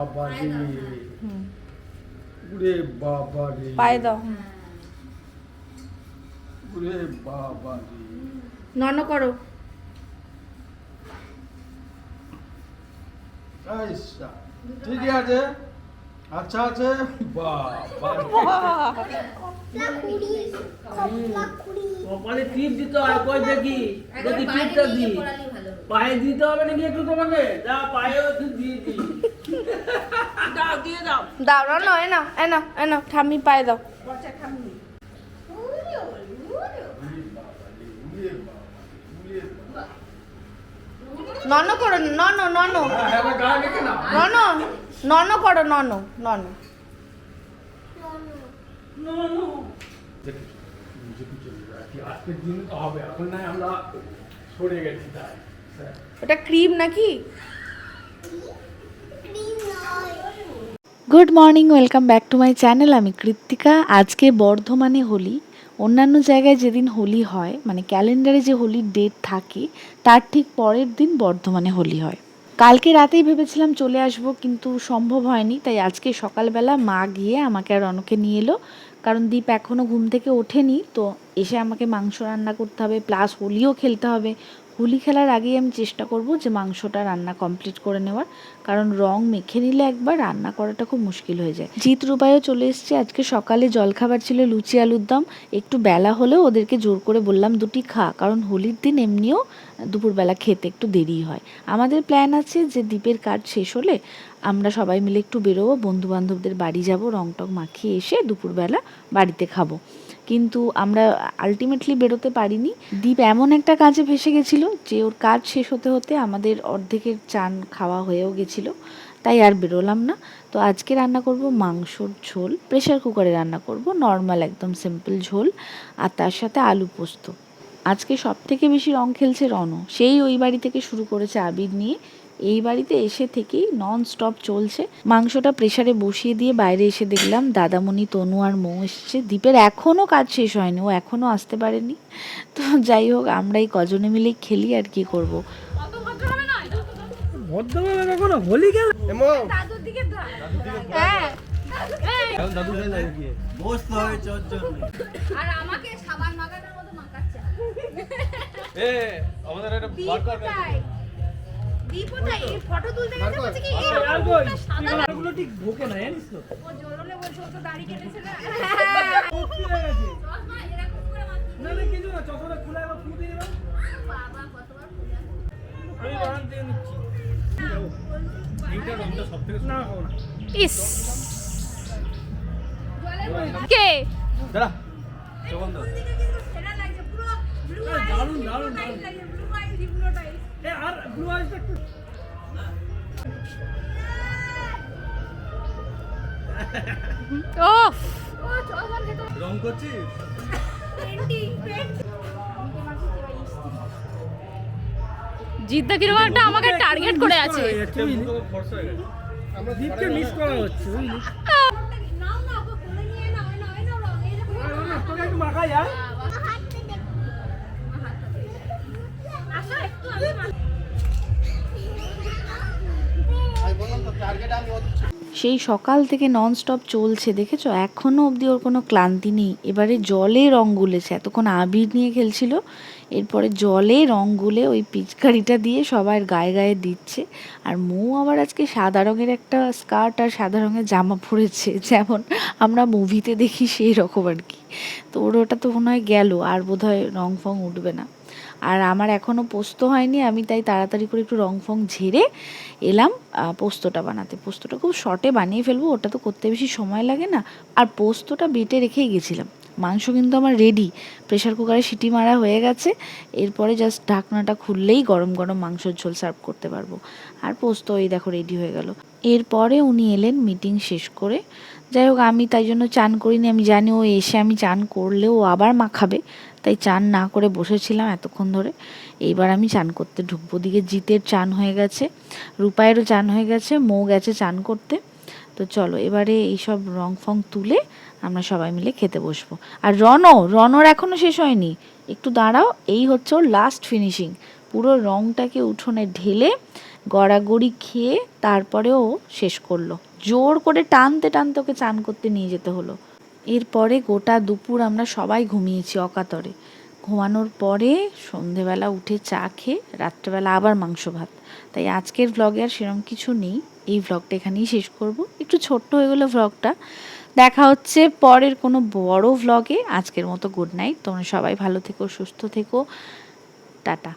বাবা বাবা রে। পায়ে দাও। উরে বাবা রে। নন করো। আচ্ছা ঠিক আছে? আচ্ছা আছে? কপালে টিপ দিতে হয় কই দেখি? দেখি টিপটা দি পায়ে দিতে হবে নাকি একটু তোমাকে? যা পায়েও একটু দিয়ে দি দাও দিয়ে দাও। দাও নন এ নাও এ নাও এ নাও ঠাম্মি পায়ে দাও। নন করো নন নন। না নন নন করো নন নন। ওটা ক্রিম নাকি? Good morning welcome back to my channel আমি কৃত্তিকা। আজকে বর্ধমানে হোলি। অন্যান্য জায়গায় যেদিন হোলি হয় মানে ক্যালেন্ডারে যে হোলির ডেট থাকে, তার ঠিক পরের দিন বর্ধমানে হোলি হয়। কালকে রাতেই ভেবেছিলাম চলে আসব, কিন্তু সম্ভব হয়নি, তাই আজকে সকালবেলা মা গিয়ে আমাকে আর রনকে নিয়ে এলো। কারণ দীপ এখনও ঘুম থেকে ওঠেনি, তো এসে আমাকে মাংস রান্না করতে হবে প্লাস হোলিও খেলতে হবে। হোলি খেলার আগেই আমি চেষ্টা করব যে মাংসটা রান্না কমপ্লিট করে নেওয়ার। কারণ রং মেখে নিলে একবার রান্না করাটা খুব মুশকিল হয়ে যায়। জিত রূপায়ও চলে এসছে। আজকে সকালে জলখাবার ছিল লুচি, আলুর দম। একটু বেলা হলেও ওদেরকে জোর করে বললাম, দুটি খা। কারণ হোলির দিন এমনিও দুপুরবেলা খেতে একটু দেরি হয়। আমাদের প্ল্যান আছে যে দ্বীপের কাজ শেষ হলে আমরা সবাই মিলে একটু বেরোবো বন্ধু বান্ধবদের বাড়ি যাব, রং টং মাখিয়ে এসে দুপুরবেলা বাড়িতে খাব। কিন্তু আমরা আলটিমেটলি বেরোতে পারিনি। দ্বীপ এমন একটা কাজে ভেসে গেছিল যে ওর কাজ শেষ হতে হতে আমাদের অর্ধেকের চান খাওয়া হয়েও গেছিল, তাই আর বেরোলাম না। তো আজকে রান্না করব মাংসর ঝোল প্রেশার কুকারে রান্না করব নর্মাল একদম সিম্পল ঝোল, আর তার সাথে আলু পোস্ত। আজকে সব থেকে বেশি রং খেলছে রণ সেই ওই বাড়ি থেকে শুরু করেছে আবির নিয়ে এই বাড়িতে এসে থেকেই নন স্টপ চলছে। মাংসটা প্রেশারে বসিয়ে দিয়ে বাইরে এসে দেখলাম দাদামণি তনু আর মৌ এসছে। দ্বীপের এখনও কাজ শেষ হয়নি ও এখনও আসতে পারেনি। তো যাই হোক আমরা এই কজনে মিলেই খেলি আর কি করব। হ্যাঁ বসতে হবে চোর চোর আর আমাকে সাবান মাখানোর মতো মাখাচ্ছে। এ আমাদের একটা বার কর দীপও ফটো তুলতে গেছে বলছে কি এই আর সাদা এগুলো ঠিক ঢোকে না জানিস তো? ও জ্বলনে বলছে ও তো দাড়ি কেটেছে না। সত্যি গেছে চশমা এরকম করে মাখিয়ে না না কিছু না চশমাটা খুলে একবার ফুল দিয়ে দাও বাবা কতবার খুলে আমি বাগান দিয়ে নিচ্ছি। এইটা রংটা সব না হবে না। ইস। কে? দাঁড়া সুগন্ধ দারুণ দারুণ দারুণ এ আর ব্লু আইসটা একটু ওফ রং জিদ্দা কীরকম একটা আমাকে টার্গেট করে আছে। দীপকে মিস করা হচ্ছে মাখা সেই সকাল থেকে ননস্টপ চলছে, দেখেছ? এখনও অবধি ওর কোনো ক্লান্তি নেই। এবারে জলে রং গুলেছে। এতক্ষণ আবির নিয়ে খেলছিল। এরপরে জলে রং গুলে ওই পিচকারিটা দিয়ে সবার গায়ে গায়ে দিচ্ছে। আর মৌ আবার আজকে সাদা রঙের একটা স্কার্ট আর সাদা রঙের জামা পরেছে। যেমন আমরা মুভিতে দেখি সেই রকম আর কি। তো ওর ওটা তো মনে হয় গেল। আর বোধহয় রং ফং উঠবে না। আর আমার এখনও পোস্ত হয়নি, আমি তাই তাড়াতাড়ি করে একটু রং ফং ঝেড়ে এলাম পোস্তটা বানাতে। পোস্তটা খুব শর্টে বানিয়ে ফেলব, ওটা তো করতে বেশি সময় লাগে না। আর পোস্তটা বেটে রেখেই গেছিলাম। মাংস কিন্তু আমার রেডি প্রেশার কুকারে সিটি মারা হয়ে গেছে। এরপরে জাস্ট ঢাকনাটা খুললেই গরম গরম মাংসের ঝোল সার্ভ করতে পারব। আর পোস্ত এই দেখো রেডি হয়ে গেল। এরপরে উনি এলেন মিটিং শেষ করে। যাই হোক, আমি তাই জন্য চান করিনি। আমি জানি ও এসে আমি চান করলেও আবার মাখাবে। তাই চান না করে বসেছিলাম এতক্ষণ ধরে। এইবার আমি চান করতে ঢুকবো। দিকে জিতের চান হয়ে গেছে। রূপায়েরও চান হয়ে গেছে। মৌ গেছে চান করতে। তো চলো, এবারে এইসব রং ফং তুলে আমরা সবাই মিলে খেতে বসবো। আর রণ রণর এখনও শেষ হয়নি। একটু দাঁড়াও, এই হচ্ছে ওর লাস্ট ফিনিশিং পুরো রংটাকে উঠোনে ঢেলে গড়াগড়ি খেয়ে তারপরে ও শেষ করল। জোর করে টানতে টানতে ওকে চান করতে নিয়ে যেতে হলো। এরপরে গোটা দুপুর আমরা সবাই ঘুমিয়েছি অকাতরে। ঘুমানোর পরে সন্ধেবেলা উঠে চা খেয়ে, রাত্রেবেলা আবার মাংস ভাত। তাই আজকের ভ্লগে আর সেরকম কিছু নেই। এই ভ্লগটা এখানেই শেষ করব। একটু ছোট্ট হয়ে গেলো ভ্লগটা দেখা হচ্ছে পরের কোনো বড় ভ্লগে আজকের মতো গুড নাইট তোমরা সবাই ভালো থেকো, সুস্থ থেকো। টাটা।